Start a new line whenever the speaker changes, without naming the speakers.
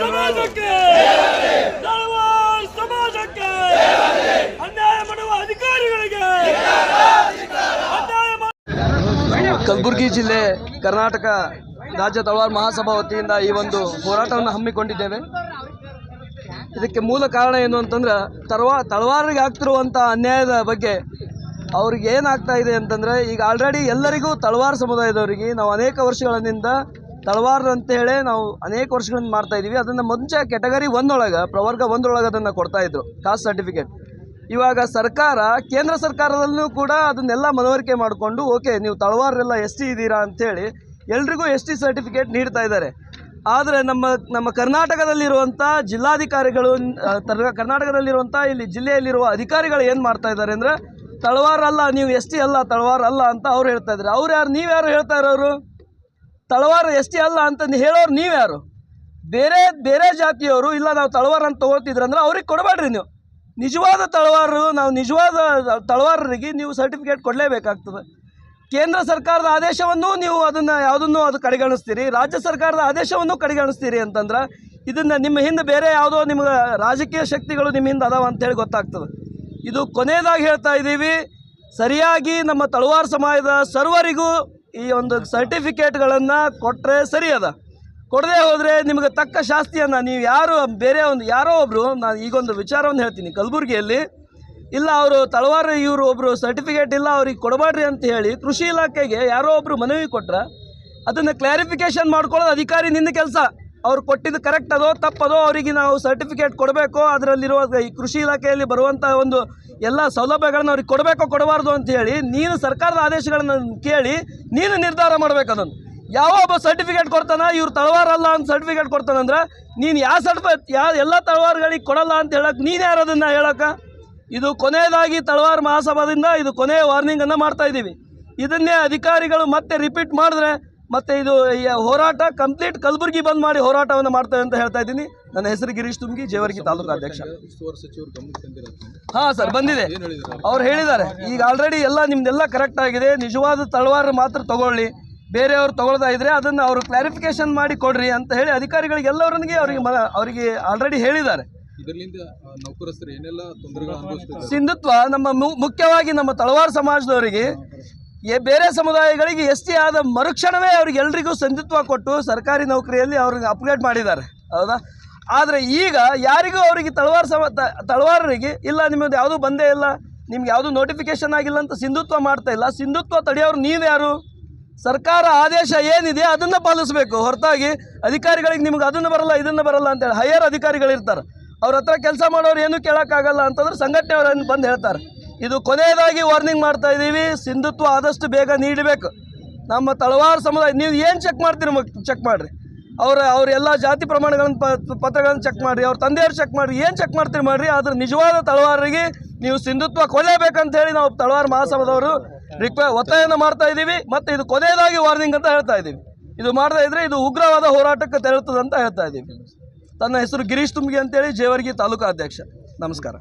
ಸಮಾಜಕ್ಕೆ! ಸಮಾಜಕ್ಕೆ! ಅನ್ಯಾಯ ಮಾಡುವ ಅಧಿಕಾರಿಗಳಿಗೆ!
ಕಲಬುರಗಿ ಜಿಲ್ಲೆ, ಕರ್ನಾಟಕ ರಾಜ್ಯ ತಳವಾರ ಮಹಾಸಭಾ ವತಿಯಿಂದ ಈ ಒಂದು ಹೋರಾಟವನ್ನು ಹಮ್ಮಿಕೊಂಡಿದ್ದೇವೆ. ಇದಕ್ಕೆ ಮೂಲ ಕಾರಣ ಏನು ಅಂತಂದ್ರೆ, ತರವಾ ತಳವಾರಿಗೆ ಆಗ್ತಿರುವಂಥ ಅನ್ಯಾಯದ ಬಗ್ಗೆ ಅವ್ರಿಗೆ ಏನಾಗ್ತಾ ಇದೆ ಅಂತಂದರೆ, ಈಗ ಆಲ್ರೆಡಿ ಎಲ್ಲರಿಗೂ ತಳವಾರ ಸಮುದಾಯದವರಿಗೆ ನಾವು ಅನೇಕ ವರ್ಷಗಳಿಂದ ತಳವಾರ್ ಅಂತ ಹೇಳಿ ನಾವು ಅನೇಕ ವರ್ಷಗಳಿಂದ ಮಾಡ್ತಾ ಇದ್ದೀವಿ ಅದನ್ನು ಮುಂಚೆ ಕೆಟಗರಿ ಒಂದೊಳಗೆ, ಪ್ರವರ್ಗ ಒಂದರೊಳಗೆ ಅದನ್ನು ಕೊಡ್ತಾ ಇದ್ರು ಕಾಸ್ಟ್ ಸರ್ಟಿಫಿಕೇಟ್ ಇವಾಗ ಸರ್ಕಾರ, ಕೇಂದ್ರ ಸರ್ಕಾರದಲ್ಲೂ ಕೂಡ ಅದನ್ನೆಲ್ಲ ಮನವರಿಕೆ ಮಾಡಿಕೊಂಡು ಓಕೆ ನೀವು ತಳವಾರೆಲ್ಲ ಎಸ್ ಟಿ ಇದ್ದೀರಾ ಅಂಥೇಳಿ ಎಲ್ರಿಗೂ ಎಸ್ ಟಿ ಸರ್ಟಿಫಿಕೇಟ್ ನೀಡ್ತಾ ಇದ್ದಾರೆ. ಆದರೆ ನಮ್ಮ ನಮ್ಮ ಕರ್ನಾಟಕದಲ್ಲಿರುವಂಥ ಜಿಲ್ಲಾಧಿಕಾರಿಗಳು ತರ- ಕರ್ನಾಟಕದಲ್ಲಿರುವಂಥ ಇಲ್ಲಿ ಜಿಲ್ಲೆಯಲ್ಲಿರುವ ಅಧಿಕಾರಿಗಳು ಏನು ಮಾಡ್ತಾ ಇದ್ದಾರೆ ಅಂದರೆ ತಳವಾರ ಅಲ್ಲ ನೀವು ಎಸ್ ಟಿ ಅಲ್ಲ ತಳವಾರ ಅಲ್ಲ ಅಂತ ಅವ್ರು ಹೇಳ್ತಾ ಇದ್ದಾರೆ. ಅವ್ರು ಯಾರು ನೀವು ಯಾರು ಹೇಳ್ತಾ ಇರೋರು? ತಳವಾರ ಎಸ್ ಟಿ ಅಲ್ಲ ಅಂತ ಹೇಳೋರು ನೀವು ಯಾರು? ಬೇರೆ ಬೇರೆ ಜಾತಿಯವರು ಇಲ್ಲ, ನಾವು ತಳವಾರ ಅಂತ ತೊಗೊಳ್ತಿದ್ರಂದ್ರೆ ಅವ್ರಿಗೆ ಕೊಡಬೇಡ್ರಿ ನೀವು. ನಿಜವಾದ ತಳವಾರರು ನಾವು ನಿಜವಾದ ತಳವಾರರಿಗೆ ನೀವು ಸರ್ಟಿಫಿಕೇಟ್ ಕೊಡಲೇಬೇಕಾಗ್ತದೆ. ಕೇಂದ್ರ ಸರ್ಕಾರದ ಆದೇಶವನ್ನು ನೀವು ಅದನ್ನು ಯಾವುದನ್ನು ಅದು ಕಡೆಗಣಿಸ್ತೀರಿ? ರಾಜ್ಯ ಸರ್ಕಾರದ ಆದೇಶವನ್ನು ಕಡೆಗಣಿಸ್ತೀರಿ ಅಂತಂದ್ರೆ ಇದನ್ನು ನಿಮ್ಮ ಹಿಂದೆ ಬೇರೆ ಯಾವುದೋ ನಿಮ್ಗೆ ರಾಜಕೀಯ ಶಕ್ತಿಗಳು ನಿಮ್ಮ ಹಿಂದೆ ಅದಾವ ಅಂತೇಳಿ ಗೊತ್ತಾಗ್ತದೆ. ಇದು ಕೊನೆಯದಾಗಿ ಹೇಳ್ತಾ ಇದ್ದೀವಿ. ಸರಿಯಾಗಿ ನಮ್ಮ ತಳವಾರ ಸಮಾಜದ ಸರ್ವರಿಗೂ ಈ ಒಂದು ಸರ್ಟಿಫಿಕೇಟ್ಗಳನ್ನು ಕೊಟ್ಟರೆ ಸರಿ ಅದ. ಕೊಡದೆ ಹೋದರೆ ನಿಮಗೆ ತಕ್ಕ ಶಾಸ್ತಿಯನ್ನು ನೀವು ಯಾರು, ಬೇರೆ ಒಂದು ಯಾರೋ ಒಬ್ಬರು ನಾನು ಈಗೊಂದು ವಿಚಾರವನ್ನು ಹೇಳ್ತೀನಿ. ಕಲಬುರಗಿಯಲ್ಲಿ ಇಲ್ಲ, ಅವರು ತಳವಾರ ಇವರು ಒಬ್ಬರು ಸರ್ಟಿಫಿಕೇಟ್ ಇಲ್ಲ, ಅವ್ರಿಗೆ ಕೊಡಬೇಡ್ರಿ ಅಂತ ಹೇಳಿ ಕೃಷಿ ಇಲಾಖೆಗೆ ಯಾರೋ ಒಬ್ಬರು ಮನವಿ ಕೊಟ್ರೆ ಅದನ್ನು ಕ್ಲಾರಿಫಿಕೇಷನ್ ಮಾಡ್ಕೊಳ್ಳೋದು ಅಧಿಕಾರಿ ನಿನ್ನ ಕೆಲಸ. ಅವ್ರು ಕೊಟ್ಟಿದ್ದು ಕರೆಕ್ಟ್ ಅದೋ, ತಪ್ಪದೋ, ಅವರಿಗೆ ನಾವು ಸರ್ಟಿಫಿಕೇಟ್ ಕೊಡಬೇಕು, ಅದರಲ್ಲಿರುವ ಈ ಕೃಷಿ ಇಲಾಖೆಯಲ್ಲಿ ಬರುವಂಥ ಒಂದು ಎಲ್ಲ ಸೌಲಭ್ಯಗಳನ್ನು ಅವ್ರಿಗೆ ಕೊಡಬೇಕೋ, ಕೊಡಬಾರ್ದು ಅಂತ ಹೇಳಿ ನೀನು ಸರ್ಕಾರದ ಆದೇಶಗಳನ್ನು ಕೇಳಿ ನೀನು ನಿರ್ಧಾರ ಮಾಡ್ಬೇಕು ಅದನ್ನು. ಯಾವ ಒಬ್ಬ ಸರ್ಟಿಫಿಕೇಟ್ ಕೊಡ್ತಾನ, ಇವ್ರು ತಳವಾರ ಅಲ್ಲ ಅಂತ ಸರ್ಟಿಫಿಕೇಟ್ ಕೊಡ್ತಾನಂದ್ರೆ, ನೀನು ಯಾವ ಸರ್ಟಿಫಿಕೇಟ್ ಯಾವ ಎಲ್ಲ ತಳವಾರಗಳಿಗೆ ಕೊಡಲ್ಲ ಅಂತ ಹೇಳಕ್ಕೆ ನೀನು ಯಾರು ಅದನ್ನು ಇದು ಕೊನೆಯದಾಗಿ ತಳವಾರ ಮಹಾಸಭಾದಿಂದ ಇದು ಕೊನೆಯ ವಾರ್ನಿಂಗನ್ನು ಮಾಡ್ತಾ ಇದ್ದೀವಿ ಇದನ್ನೇ ಅಧಿಕಾರಿಗಳು ಮತ್ತೆ ರಿಪೀಟ್ ಮಾಡಿದ್ರೆ, ಮತ್ತೆ ಇದು ಹೋರಾಟ ಕಂಪ್ಲೀಟ್ ಕಲಬುರಗಿ ಬಂದ್ ಮಾಡಿ ಹೋರಾಟವನ್ನು ಮಾಡ್ತೇವೆ ಅಂತ ಹೇಳ್ತಾ ಇದ್ದೀನಿ. ನನ್ನ ಹೆಸರು ಗಿರೀಶ್ ತುಮ್ಗಿ ಜೇವರ್ಗಿ ತಾಲೂಕು ಅಧ್ಯಕ್ಷ. ಹಾ ಸರ್ ಬಂದಿದೆ. ಅವ್ರು ಹೇಳಿದ್ದಾರೆ. ಈಗ ಆಲ್ರೆಡಿ ಎಲ್ಲ ನಿಮ್ದೆಲ್ಲ ಕರೆಕ್ಟ್ ಆಗಿದೆ. ನಿಜವಾದ ತಳವಾರ ಮಾತ್ರ ತಗೊಳ್ಳಿ. ಬೇರೆಯವ್ರು ತಗೊಳ್ತಾ ಇದ್ರೆ ಅದನ್ನು ಅವರು ಕ್ಲಾರಿಫಿಕೇಶನ್ ಮಾಡಿ ಕೊಡ್ರಿ ಅಂತ ಹೇಳಿ ಅಧಿಕಾರಿಗಳಿಗೆ ಎಲ್ಲರೊಂದಿಗೆ ಅವರಿಗೆ ಅವರಿಗೆ ಆಲ್ರೆಡಿ ಹೇಳಿದ್ದಾರೆ. ಸಿಂಧುತ್ವ ನಮ್ಮ ಮುಖ್ಯವಾಗಿ ನಮ್ಮ ತಳವಾರ ಸಮಾಜದವರಿಗೆ ಬೇರೆ ಸಮುದಾಯಗಳಿಗೆ ಎಸ್ ಟಿ ಆದ ಮರುಕ್ಷಣವೇ ಅವ್ರಿಗೆ ಎಲ್ರಿಗೂ ಸಿಂಧುತ್ವ ಕೊಟ್ಟು ಸರ್ಕಾರಿ ನೌಕರಿಯಲ್ಲಿ ಅವ್ರಿಗೆ ಅಪ್ಗ್ರೇಡ್ ಮಾಡಿದ್ದಾರೆ. ಹೌದಾ? ಆದರೆ ಈಗ ಯಾರಿಗೂ ಅವರಿಗೆ ತಳವಾರ ಸಮ ತಳವಾರರಿಗೆ ಇಲ್ಲ ನಿಮ್ಮದು ಯಾವುದೂ ಬಂದೇ ಇಲ್ಲ, ನಿಮ್ಗೆ ಯಾವುದೂ ನೋಟಿಫಿಕೇಶನ್ ಆಗಿಲ್ಲ ಅಂತ ಸಿಂಧುತ್ವ ಮಾಡ್ತಾ ಇಲ್ಲ. ಸಿಂಧುತ್ವ ತಡೆಯೋರು ನೀವು ಯಾರು? ಸರ್ಕಾರ ಆದೇಶ ಏನಿದೆ ಅದನ್ನು ಪಾಲಿಸಬೇಕು. ಹೊರತಾಗಿ ಅಧಿಕಾರಿಗಳಿಗೆ ನಿಮ್ಗೆ ಅದನ್ನು ಬರಲ್ಲ, ಇದನ್ನು ಬರಲ್ಲ ಅಂತೇಳಿ ಹೈಯರ್ ಅಧಿಕಾರಿಗಳಿರ್ತಾರೆ ಅವ್ರ ಹತ್ರ ಕೆಲಸ ಮಾಡೋರು ಏನೂ ಕೇಳೋಕ್ಕಾಗಲ್ಲ ಅಂತಂದ್ರೆ ಸಂಘಟನೆಯವರನ್ನು ಬಂದು ಹೇಳ್ತಾರೆ. ಇದು ಕೊನೆಯದಾಗಿ ವಾರ್ನಿಂಗ್ ಮಾಡ್ತಾ ಇದ್ದೀವಿ ಸಿಂಧುತ್ವ ಆದಷ್ಟು ಬೇಗ ನೀಡಬೇಕು. ನಮ್ಮ ತಳವಾರ ಸಮುದಾಯ, ನೀವು ಏನು ಚೆಕ್ ಮಾಡ್ತೀರಿ ಚೆಕ್ ಮಾಡಿರಿ. ಅವ್ರ ಅವ್ರ ಎಲ್ಲ ಜಾತಿ ಪ್ರಮಾಣಗಳನ್ನು ಪತ್ರಗಳನ್ನು ಚೆಕ್ ಮಾಡಿರಿ, ಅವ್ರ ತಂದೆಯವ್ರು ಚೆಕ್ ಮಾಡಿರಿ, ಏನು ಚೆಕ್ ಮಾಡ್ತೀರಿ ಮಾಡಿರಿ ಅದ್ರ ನಿಜವಾದ ತಳವಾರರಿಗೆ ನೀವು ಸಿಂಧುತ್ವ ಕೊಡಲೇಬೇಕಂತ ಹೇಳಿ ನಾವು ತಳವಾರ ಮಹಾಸಭಾದವರು ರಿಕ್ವೆ ಒತ್ತಾಯನ ಮಾಡ್ತಾ ಇದ್ದೀವಿ ಮತ್ತು ಇದು ಕೊನೆಯದಾಗಿ ವಾರ್ನಿಂಗ್ ಅಂತ ಹೇಳ್ತಾ ಇದ್ದೀವಿ. ಇದು ಮಾಡ್ತಾ ಇದ್ರೆ ಇದು ಉಗ್ರವಾದ ಹೋರಾಟಕ್ಕೆ ತೆರಳುತ್ತದೆ ಅಂತ ಹೇಳ್ತಾ ಇದ್ದೀವಿ. ತನ್ನ ಹೆಸರು ಗಿರೀಶ್ ತುಂಬಿಗೆ ಅಂತೇಳಿ ಜೇವರ್ಗಿ ತಾಲೂಕು ಅಧ್ಯಕ್ಷ. ನಮಸ್ಕಾರ.